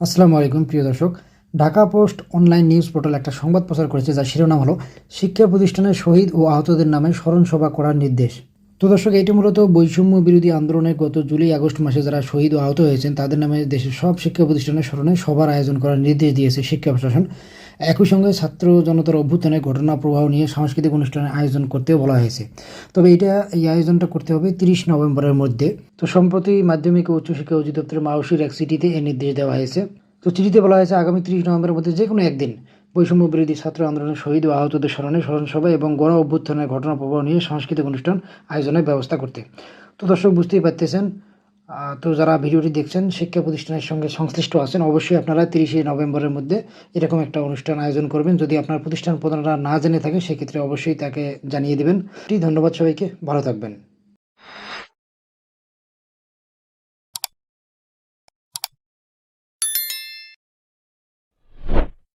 আসসালামু আলাইকুম, প্রিয় দর্শক। Dhaka post online news portal একটা সংবাদ প্রচার করেছে, যার শিরোনাম হলো, শিক্ষা প্রতিষ্ঠানের শহীদ ও আহতদের নামে স্মরণ সভা করার নির্দেশ। তো দর্শক, এটি মূলত বৈষম্য বিরোধী আন্দোলনে গত জুলাই, আগস্ট মাসে যারা শহীদ ও আহত হয়েছেন, তাদের নামে দেশের সব শিক্ষা প্রতিষ্ঠানের স্মরণে সভার আয়োজন করার নির্দেশ দিয়েছে শিক্ষা প্রশাসন। একই সঙ্গে ছাত্র জনতার অভ্যুত্থানের ঘটনা প্রবাহ নিয়ে সাংস্কৃতিক অনুষ্ঠানের আয়োজন করতেও বলা হয়েছে। তবে এটা, এই আয়োজনটা করতে হবে তিরিশ নভেম্বরের মধ্যে। তো সম্প্রতি মাধ্যমিক ও উচ্চশিক্ষা অধিদপ্তরের মাউসির এক চিঠিতে এই নির্দেশ দেওয়া হয়েছে। তো চিঠিতে বলা হয়েছে, আগামী তিরিশ নভেম্বরের মধ্যে যে কোনো একদিন বৈষম্য বিরোধী ছাত্র আন্দোলনের শহীদ ও আহতদের স্মরণে স্মরণসভা এবং গণ অভ্যুত্থানের ঘটনা প্রবাহ নিয়ে সাংস্কৃতিক অনুষ্ঠান আয়োজনের ব্যবস্থা করতে। তো দর্শক, বুঝতেই পারতেছেন তো যারা ভিডিওটি দেখছেন, শিক্ষা প্রতিষ্ঠানের সঙ্গে সংশ্লিষ্ট আছেন, অবশ্যই আপনারা তিরিশে নভেম্বরের মধ্যে এরকম একটা অনুষ্ঠান আয়োজন করবেন। যদি আপনার প্রতিষ্ঠান প্রধানরা না জেনে থাকে, সেক্ষেত্রে অবশ্যই তাকে জানিয়ে দেবেন। ধন্যবাদ সবাইকে, ভালো থাকবেন।